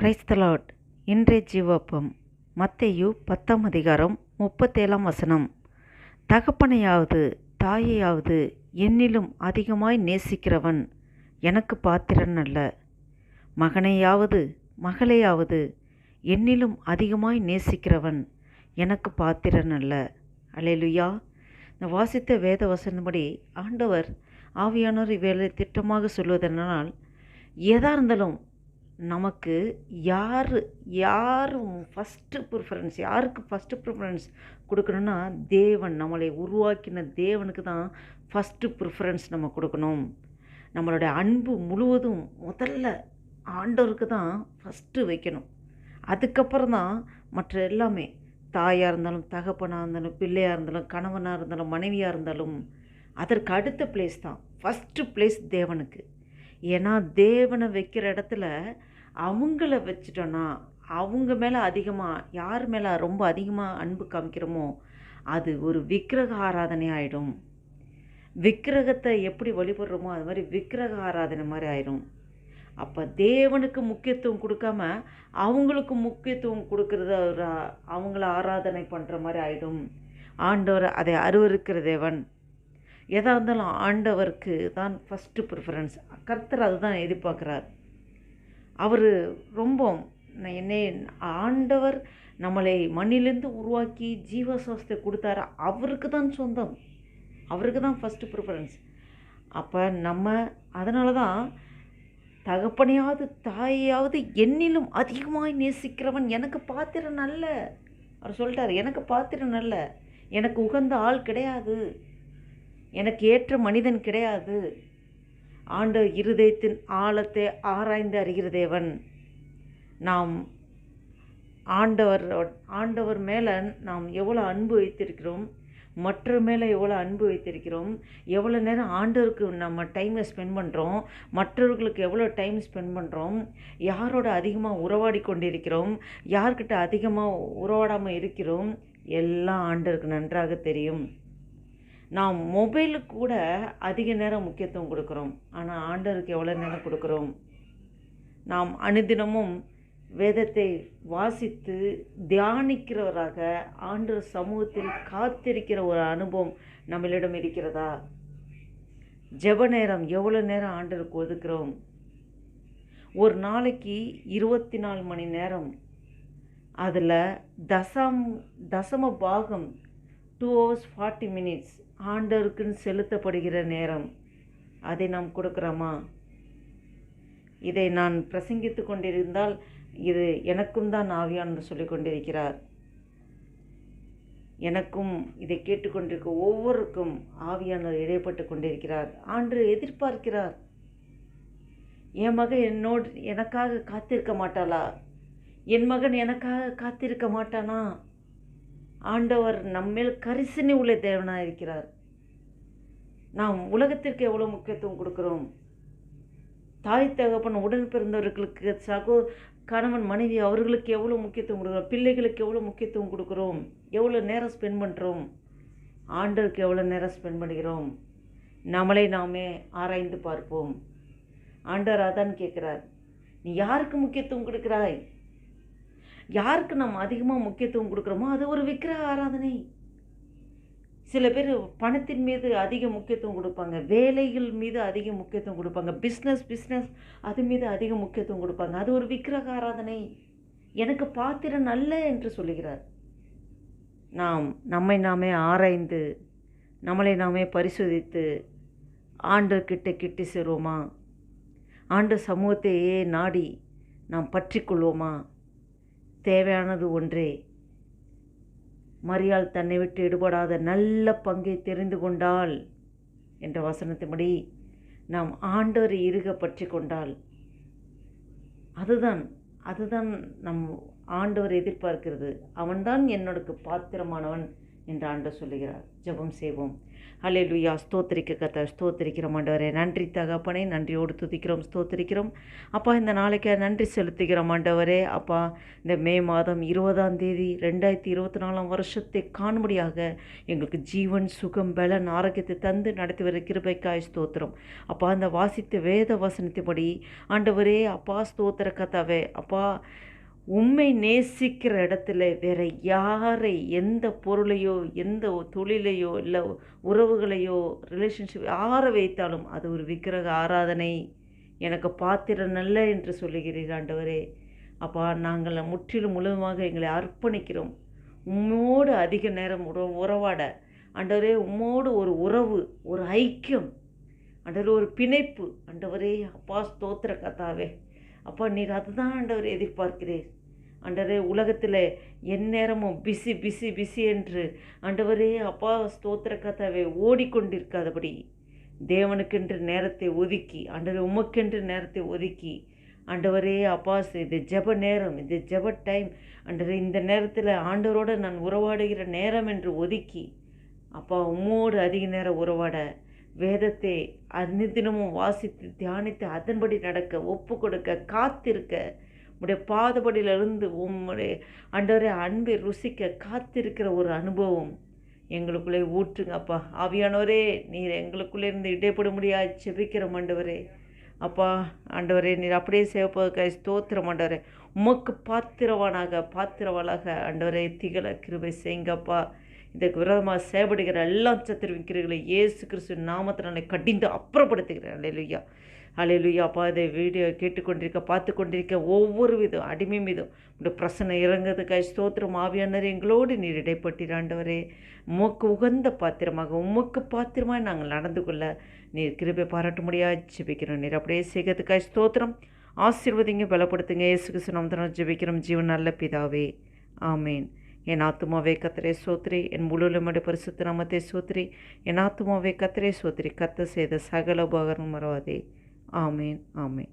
Price இன்றைய ஜீவப்பம் மத்தையு பத்தாம் அதிகாரம் முப்பத்தேழாம் வசனம். தகப்பனையாவது தாயையாவது என்னிலும் அதிகமாய் நேசிக்கிறவன் எனக்கு பாத்திரன் அல்ல. மகனையாவது மகளையாவது என்னிலும் அதிகமாய் நேசிக்கிறவன் எனக்கு பாத்திரன் அல்ல. அலையலுயா இந்த வாசித்த வேத வசனப்படி ஆண்டவர் ஆவியானோர் இவ்வேளை திட்டமாக சொல்வதனால் எதாக இருந்தாலும் நமக்கு யார் யாரும் ஃபஸ்ட்டு ப்ரிஃபரன்ஸ் யாருக்கு ஃபஸ்ட்டு ப்ரிஃபரன்ஸ் கொடுக்கணும்னா தேவன் நம்மளை உருவாக்கின தேவனுக்கு தான் ஃபஸ்ட்டு ப்ரிஃபரன்ஸ் நம்ம கொடுக்கணும். நம்மளுடைய அன்பு முழுவதும் முதல்ல ஆண்டவருக்கு தான் ஃபஸ்ட்டு வைக்கணும். அதுக்கப்புறம் தான் மற்ற எல்லாமே தாயாக இருந்தாலும் தகப்பனாக இருந்தாலும் பிள்ளையாக இருந்தாலும் கணவனாக இருந்தாலும் மனைவியாக இருந்தாலும் அதற்கு அடுத்த பிளேஸ் தான் ஃபஸ்ட்டு பிளேஸ் தேவனுக்கு. ஏன்னா தேவனை வைக்கிற இடத்துல அவங்கள வச்சுட்டோன்னா அவங்க மேலே அதிகமாக யார் மேலே ரொம்ப அதிகமாக அன்பு காமிக்கிறோமோ அது ஒரு விக்கிரக ஆராதனை ஆகிடும் விக்கிரகத்தை எப்படி வழிபடுறோமோ அது மாதிரி விக்கிரக ஆராதனை மாதிரி ஆயிடும் அப்போ தேவனுக்கு முக்கியத்துவம் கொடுக்காம அவங்களுக்கு முக்கியத்துவம் கொடுக்கறத ஒரு அவங்கள ஆராதனை பண்ணுற மாதிரி ஆகிடும் ஆண்டவர் அதை அருவருக்கிற தேவன். எதாக இருந்தாலும் ஆண்டவருக்கு தான் ஃபஸ்ட்டு ப்ரிஃபரன்ஸ் கர்த்தர் அதுதான் எதிர்பார்க்குறார். அவர் ரொம்ப என்னை ஆண்டவர் நம்மளை மண்ணிலேருந்து உருவாக்கி ஜீவசுவாசத்தை கொடுத்தாரு. அவருக்கு தான் சொந்தம். அவருக்கு தான் ஃபஸ்ட்டு ப்ரிஃபரன்ஸ் அப்போ நம்ம அதனால தான் தகப்பனையாவது தாயாவது என்னிலும் அதிகமாய் நேசிக்கிறவன் எனக்கு பாத்திரம் நல்ல. அவர் சொல்லிட்டார் எனக்கு பாத்திரம் நல்ல. எனக்கு உகந்த ஆள் கிடையாது. எனக்கு ஏற்ற மனிதன் கிடையாது. ஆண்டு இருதயத்தின் ஆழத்தை ஆராய்ந்து அறிகிற தேவன். நாம் ஆண்டவர் ஆண்டவர் மேலே நாம் எவ்வளோ அன்பு வைத்திருக்கிறோம் மற்ற மேலே எவ்வளோ அன்பு வைத்திருக்கிறோம் எவ்வளோ நேரம் ஆண்டவருக்கு நம்ம டைமை ஸ்பெண்ட் பண்ணுறோம் மற்றவர்களுக்கு எவ்வளோ டைம் ஸ்பெண்ட் பண்ணுறோம் யாரோட அதிகமாக உறவாடி கொண்டிருக்கிறோம் யார்கிட்ட அதிகமாக உறவாடாமல் இருக்கிறோம் எல்லாம் ஆண்டவருக்கு நன்றாக தெரியும். நாம் மொபைலுக்கு கூட அதிக நேரம் முக்கியத்துவம் கொடுக்குறோம். ஆனால் ஆண்டவருக்கு எவ்வளோ நேரம் கொடுக்குறோம்? நாம் அனுதினமும் வேதத்தை வாசித்து தியானிக்கிறவராக ஆண்டு சமூகத்தில் காத்திருக்கிற ஒரு அனுபவம் நம்மளிடம் இருக்கிறதா? ஜெப நேரம் எவ்வளோ நேரம் ஆண்டவருக்கு ஒதுக்குறோம்? ஒரு நாளைக்கு இருபத்தி நாலு மணி நேரம். அதில் தசம் தசம பாகம் டூ ஹவர்ஸ் ஃபார்ட்டி மினிட்ஸ் ஆண்டவருக்குன்னு செலுத்தப்படுகிற நேரம். அதை நாம் கொடுக்குறோமா? இதை நான் பிரசங்கித்து கொண்டிருந்தால் இது எனக்கும் தான் ஆவியானவர் சொல்லி கொண்டிருக்கிறார். எனக்கும் இதை கேட்டுக்கொண்டிருக்க ஒவ்வொருக்கும் ஆவியானவர் இடைப்பட்டு கொண்டிருக்கிறார். ஆண்டு எதிர்பார்க்கிறார். என் மகன் என்னோடு எனக்காக காத்திருக்க மாட்டாளா? என் மகன் எனக்காக காத்திருக்க மாட்டானா? ஆண்டவர் நம்மேல் கரிசனை உள்ள தேவனாக இருக்கிறார். நாம் உலகத்திற்கு எவ்வளோ முக்கியத்துவம் கொடுக்குறோம்? தாய் தகப்பன் உடன் பிறந்தவர்களுக்கு சகோ கணவன் மனைவி அவர்களுக்கு எவ்வளோ முக்கியத்துவம் கொடுக்குறோம்? பிள்ளைகளுக்கு எவ்வளோ முக்கியத்துவம் கொடுக்குறோம்? எவ்வளோ நேரம் ஸ்பெண்ட் பண்ணுறோம் ஆண்டருக்கு எவ்வளோ நேரம் ஸ்பெண்ட் பண்ணுகிறோம்? நம்மளை நாமே ஆராய்ந்து பார்ப்போம். ஆண்டவர் அதான் கேட்குறார். நீ யாருக்கு முக்கியத்துவம் கொடுக்குறாய்? யாருக்கு நம்ம அதிகமாக முக்கியத்துவம் கொடுக்குறோமோ அது ஒரு விக்கிரக ஆராதனை. சில பேர் பணத்தின் மீது அதிக முக்கியத்துவம் கொடுப்பாங்க. வேலைகள் மீது அதிக முக்கியத்துவம் கொடுப்பாங்க. பிஸ்னஸ் பிஸ்னஸ் அது மீது அதிக முக்கியத்துவம் கொடுப்பாங்க. அது ஒரு விக்கிரக ஆராதனை. எனக்கு பாத்திரம் நல்ல என்று சொல்லுகிறார். நாம் நம்மை நாமே ஆராய்ந்து நம்மளை நாமே பரிசோதித்து ஆண்டு கிட்ட கிட்டி சேருவோமா? ஆண்டு சமூகத்தையே நாடி நாம் பற்றி கொள்வோமா? தேவையானது ஒன்றே. மரியாள் தன்னை விட்டு எடுபடாத நல்ல பங்கை தெரிந்து கொண்டால் என்ற வசனத்தின்படி நாம் ஆண்டவர் இருக பற்றி கொண்டால் அதுதான் அதுதான் நம் ஆண்டவர் எதிர்பார்க்கிறது. அவன்தான் என்னோடக்கு பாத்திரமானவன். என்று ஆண்டு சொல்லுகிறார். ஜெபம் செய்வோம். ஹalleluya ஸ்தோத்திரிக்க கத்த ஸ்தோத்திரிக்கிறோம் ஆண்டவரே. நன்றி தகப்பனே. நன்றியோடு துதிக்கிறோம் ஸ்தோத்திரிக்கிறோம். அப்பா இந்த நாளைக்கு நன்றி செலுத்துகிறோம் ஆண்டவரே. அப்பா இந்த மே மாதம் இருபதாம் தேதி ரெண்டாயிரத்தி இருபத்தி நாலாம் வருஷத்தை காணும்படியாக எங்களுக்கு ஜீவன் சுகம் பலன் ஆரோக்கியத்தை தந்து நடத்தி வர கிருபைக்காய் ஸ்தோத்திரம். அப்பா அந்த வாசித்த வேத வசனத்தின்படி ஆண்டவரே அப்பா ஸ்தோத்திர கத்தாவே அப்பா உண்மை நேசிக்கிற இடத்துல வேற யாரை எந்த பொருளையோ எந்த தொழிலையோ இல்லை உறவுகளையோ ரிலேஷன்ஷிப் ஆற வைத்தாலும் அது ஒரு விக்கிரக ஆராதனை. எனக்கு பாத்திரம் நல்ல என்று சொல்லுகிறீர் ஆண்டவரே. அப்பா நாங்கள் முற்றிலும் முழுவதுமாக எங்களை அர்ப்பணிக்கிறோம். உம்மோடு அதிக நேரம் உற உறவாட. ஆண்டவரே உம்மோடு ஒரு உறவு ஒரு ஐக்கியம். ஆண்டவரே ஒரு பிணைப்பு. ஆண்டவரே அப்பா ஸ்தோத்திர கதாவே அப்பா நீர் அதுதான் ஆண்டவர் எதிர்பார்க்கிறீர். ஆண்டவரே உலகத்தில் எந்நேரமும் பிஸி பிஸி பிஸி என்று ஆண்டவரே அப்பா ஸ்தோத்திர கதாவை ஓடிக்கொண்டிருக்காதபடி. தேவனுக்கென்று நேரத்தை ஒதுக்கி ஆண்டவரே உமக்கென்று நேரத்தை ஒதுக்கி ஆண்டவரே அப்பா இது ஜெப நேரம் இது ஜெப டைம் ஆண்டவரே இந்த நேரத்தில் ஆண்டவரோடு நான் உறவாடுகிற நேரம் என்று ஒதுக்கி அப்பா உம்மோடு அதிக நேரம் உறவாட வேதத்தை அன்னிதினமும் வாசித்து தியானித்து அதன்படி நடக்க ஒப்பு கொடுக்க காத்திருக்க உடைய பாதபடியிலிருந்து உம்முடைய ஆண்டவரே அன்பை ருசிக்க காத்திருக்கிற ஒரு அனுபவம் எங்களுக்குள்ளே ஊற்றுங்க அப்பா. ஆவியானவரே நீர் எங்களுக்குள்ளே இருந்து இடைப்பட முடியாது செபிக்கிற ஆண்டவரே. அப்பா ஆண்டவரே நீர் அப்படியே சேவப்பதற்காக ஸ்தோத்திரம் ஆண்டவரே. உமக்கு பாத்திரவானாக பாத்திரவாளாக ஆண்டவரே திகழ கிருபை செய்யுங்கப்பா இதற்கு விரோதமாக செயல்படுகிற எல்லா சத்திரவிக்கிறீர்களை இயேசு கிறிஸ்து நாமத்தினாலே கடிந்து அப்புறப்படுத்துகிறேன். அலையிலுயா அலையிலுயாப்பா இதை வீடியோ கேட்டுக்கொண்டிருக்க பார்த்து கொண்டிருக்க ஒவ்வொரு விதம் அடிமை மீதும் இந்த பிரசனை இறங்குறதுக்காக ஸ்தோத்திரம் ஆவியானர் எங்களோடு நீர் இடைப்பட்டிராண்டவரே உமக்கு உகந்த பாத்திரமாக உமக்கு பாத்திரமாக நாங்கள் நடந்து கொள்ள நீர் கிருபை பாராட்ட முடியாது ஜெபிக்கிறோம். நீர் அப்படியே செய்கிறதுக்காக ஸ்தோத்திரம் ஆசீர்வதிங்க பலப்படுத்துங்க. இயேசு கிறிஸ்து ஜிபிக்கிறோம். ஜெபிக்கிறோம் ஜீவன் நல்ல பிதாவே. ஆமேன். என் ஆத்மாவே கத்தரே சோத்ரி. என் முழுலமடு பரிசுத்த நாமத்தை சோத்ரி. என் ஆத்மாவே கத்தரே சோத்ரி. கத்த செய்த சகல உபகரணம் மறவாதே. ஆமேன் ஆமேன்.